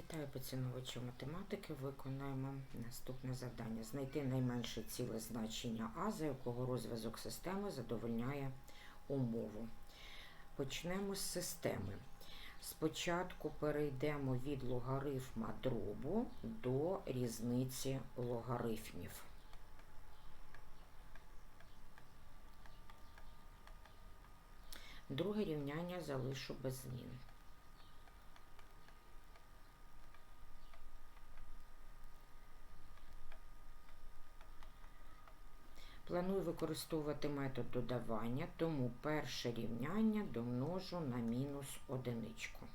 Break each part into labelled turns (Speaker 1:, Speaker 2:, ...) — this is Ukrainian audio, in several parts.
Speaker 1: Вітаю поціновувачів математики. Виконаємо наступне завдання. Знайти найменше ціле значення А, за якого розв'язок системи задовольняє умову. Почнемо з системи. Спочатку перейдемо від логарифма дробу до різниці логарифмів. Друге рівняння залишу без змін. Планую використовувати метод додавання, тому перше рівняння домножу на мінус одиничку.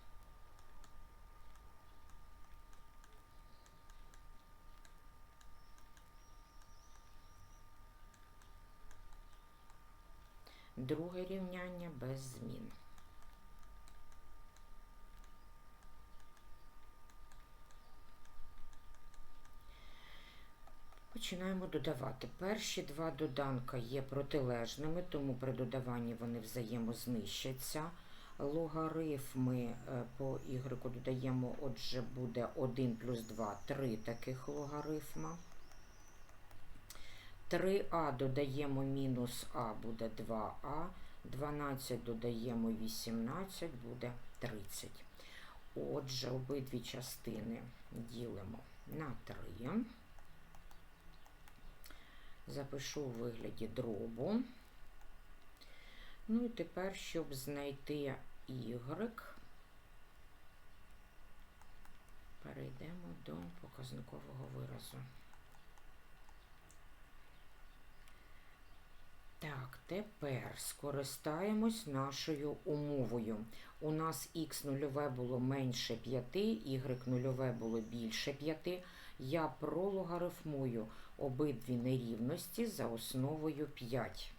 Speaker 1: Друге рівняння без змін. Починаємо додавати. Перші два доданка є протилежними, тому при додаванні вони взаємознищаться. Логарифми е, по y додаємо, отже, буде 1 плюс 2, 3 таких логарифма. 3а додаємо мінус а буде 2а, 12 додаємо 18 буде 30. Отже, обидві частини ділимо на 3 запишу у вигляді дробу. Ну і тепер, щоб знайти y, перейдемо до показникового виразу. Так, тепер скористаємось нашою умовою. У нас х нульове було менше 5, y нульове було більше 5. Я прологарифмую обидві нерівності за основою 5.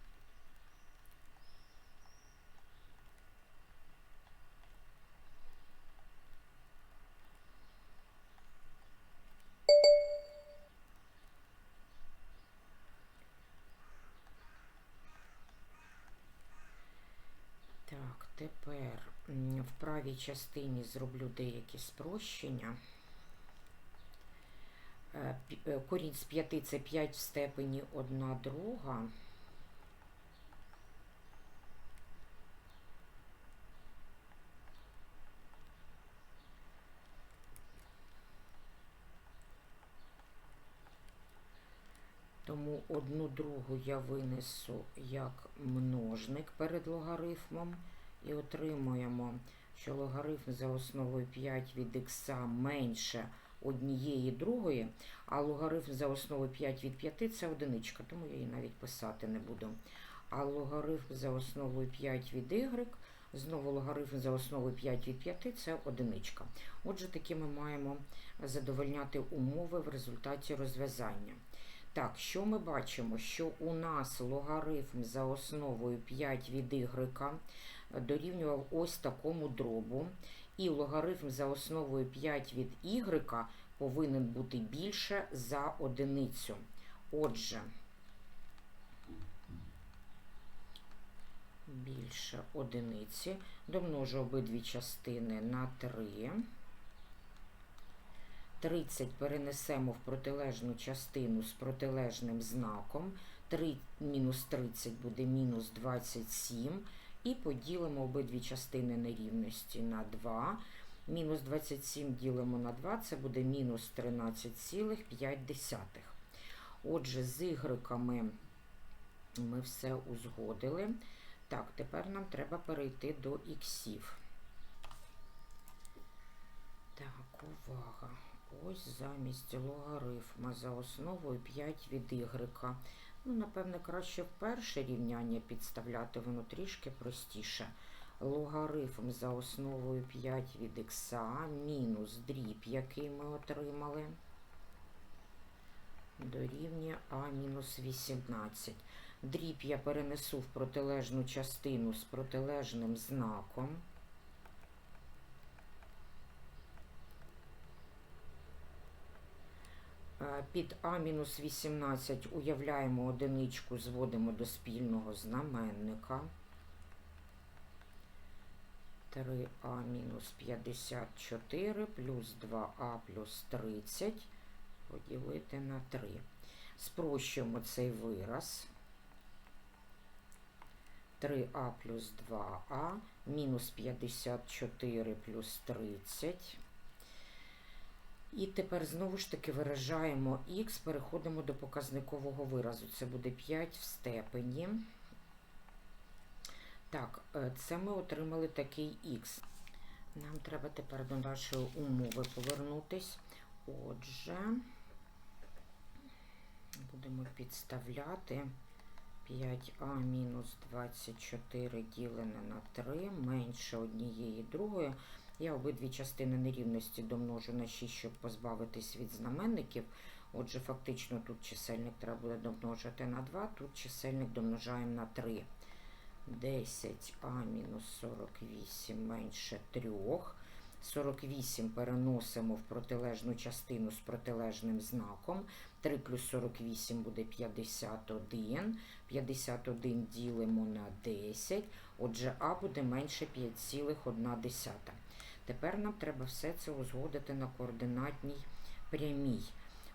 Speaker 1: Так, тепер в правій частині зроблю деякі спрощення. Е, е, Корінь з 5 це 5 в степені 1 друга. Тому одну другу я винесу як множник перед логарифмом і отримуємо, що логарифм за основою 5 від х менше однієї другої, а логарифм за основою 5 від 5 це одиничка, тому я її навіть писати не буду. А логарифм за основою 5 від y, знову логарифм за основою 5 від 5 це одиничка. Отже, таки ми маємо задовольняти умови в результаті розв'язання. Так, що ми бачимо? Що у нас логарифм за основою 5 від y дорівнював ось такому дробу, і логарифм за основою 5 від y повинен бути більше за одиницю. Отже, більше одиниці. Домножу обидві частини на 3. 30 перенесемо в протилежну частину з протилежним знаком. 3 мінус 30 буде мінус 27. І поділимо обидві частини нерівності на 2. Мінус 27 ділимо на 2, це буде мінус 13,5. Отже, з ігреками ми все узгодили. Так, тепер нам треба перейти до іксів. Так, увага. Ось замість логарифма за основою 5 від y. Ну, напевне, краще перше рівняння підставляти, воно трішки простіше. Логарифм за основою 5 від х мінус дріб, який ми отримали, дорівнює а мінус 18. Дріб я перенесу в протилежну частину з протилежним знаком. Під А-18 уявляємо одиничку, зводимо до спільного знаменника. 3а мінус 54 плюс 2а плюс 30 поділити на 3. Спрощуємо цей вираз. 3а плюс 2а мінус 54 плюс 30. І тепер знову ж таки виражаємо х, переходимо до показникового виразу. Це буде 5 в степені. Так, е, це ми отримали такий х. Нам треба тепер до нашої умови повернутись. Отже, будемо підставляти 5а мінус 24 ділене на 3 менше однієї другої. Я обидві частини нерівності домножу на 6, щоб позбавитись від знаменників. Отже, фактично тут чисельник треба буде домножити на 2, тут чисельник домножаємо на 3. 10а мінус 48 менше 3. 48 переносимо в протилежну частину з протилежним знаком. 3 плюс 48 буде 51. 51 ділимо на 10. Отже, а буде менше 5,1. Тепер нам треба все це узгодити на координатній прямій.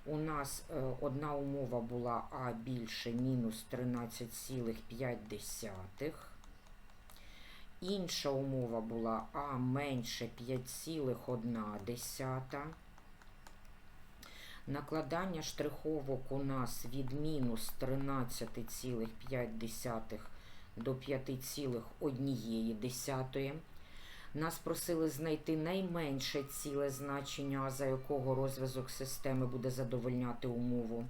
Speaker 1: У нас е, одна умова була А більше мінус 13,5. Інша умова була А менше 5,1. Накладання штриховок у нас від мінус 13,5 до 5,1. Нас просили знайти найменше ціле значення, за якого розв'язок системи буде задовольняти умову.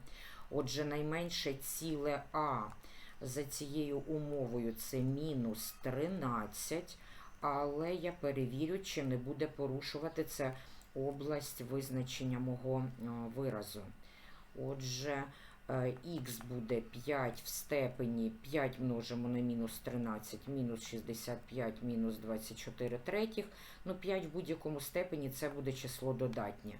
Speaker 1: Отже, найменше ціле А за цією умовою це мінус 13, але я перевірю, чи не буде порушувати це область визначення мого виразу. Отже, х буде 5 в степені 5 множимо на мінус 13, мінус 65, мінус 24 третіх. Ну, 5 в будь-якому степені це буде число додатнє.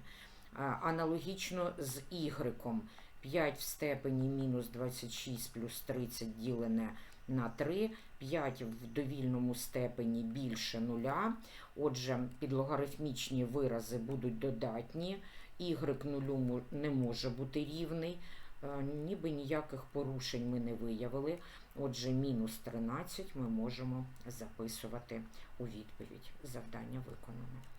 Speaker 1: Аналогічно з y. 5 в степені мінус 26 плюс 30 ділене на 3, 5 в довільному степені більше нуля. Отже, підлогарифмічні вирази будуть додатні, y нулю не може бути рівний. Ніби ніяких порушень ми не виявили. Отже, мінус 13 ми можемо записувати у відповідь. Завдання виконано.